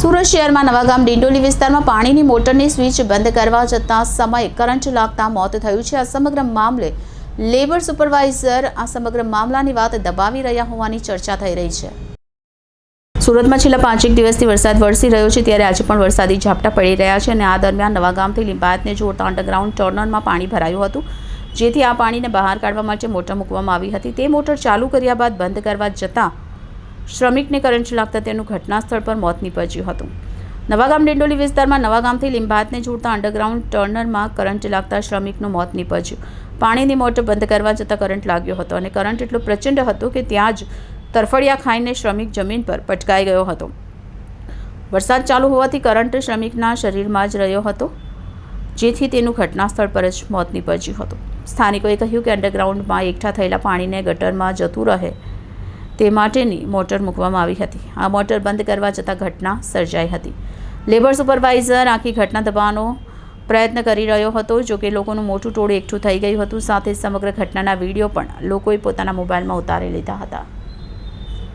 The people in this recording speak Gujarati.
સુરત શહેરમાં નવાગામ ડિંડોલી વિસ્તારમાં પાણીની મોટરની સ્વિચ બંધ કરવા જતાં સમયે કરંટ લાગતા મોત થયું છે. આ સમગ્ર મામલે લેબર સુપરવાઇઝર આ સમગ્ર મામલાની વાત દબાવી રહ્યા હોવાની ચર્ચા થઈ રહી છે. સુરતમાં છેલ્લા પાંચેક દિવસથી વરસાદ વરસી રહ્યો છે, ત્યારે આજે પણ વરસાદી ઝાપટા પડી રહ્યા છે અને આ દરમિયાન નવાગામથી લિંબાયતને જોડતા અંડરગ્રાઉન્ડ ટર્નરમાં પાણી ભરાયું હતું, જેથી આ પાણીને બહાર કાઢવા માટે મોટર મૂકવામાં આવી હતી. તે મોટર ચાલુ કર્યા બાદ બંધ કરવા જતાં શ્રમિકને કરંટ લાગતા તેનું ઘટના સ્થળ પર મોત નીપજ્યું હતું. નવાગામ ડિંડોલી વિસ્તારમાં નવાગામથી લીંબાતને જોડતા અંડરગ્રાઉન્ડ ટર્નરમાં કરંટ લાગતા શ્રમિકનું મોત નીપજ્યું. પાણીની મોટર બંધ કરવા જતાં કરંટ લાગ્યો હતો અને કરંટ એટલો પ્રચંડ હતો કે ત્યાં જ તરફડિયા ખાઈને શ્રમિક જમીન પર પટકાઈ ગયો હતો. વરસાદ ચાલુ હોવાથી કરંટ શ્રમિકના શરીરમાં જ રહ્યો હતો, જેથી તેનું ઘટના સ્થળ પર જ મોત નીપજ્યું હતું. સ્થાનિકોએ કહ્યું કે અંડરગ્રાઉન્ડમાં એકઠા થયેલા પાણીને ગટરમાં જતું રહે તે માટેની મોટર મૂકવામાં આવી હતી. આ મોટર બંધ કરવા જતાં ઘટના સર્જાઈ હતી. લેબર સુપરવાઇઝર આખી ઘટના દબાવવાનો પ્રયત્ન કરી રહ્યો હતો, જો કે લોકોનું મોટું ટોળું એકઠું થઈ ગયું હતું. સાથે સમગ્ર ઘટનાના વીડિયો પણ લોકોએ પોતાના મોબાઈલમાં ઉતારી લીધા હતા.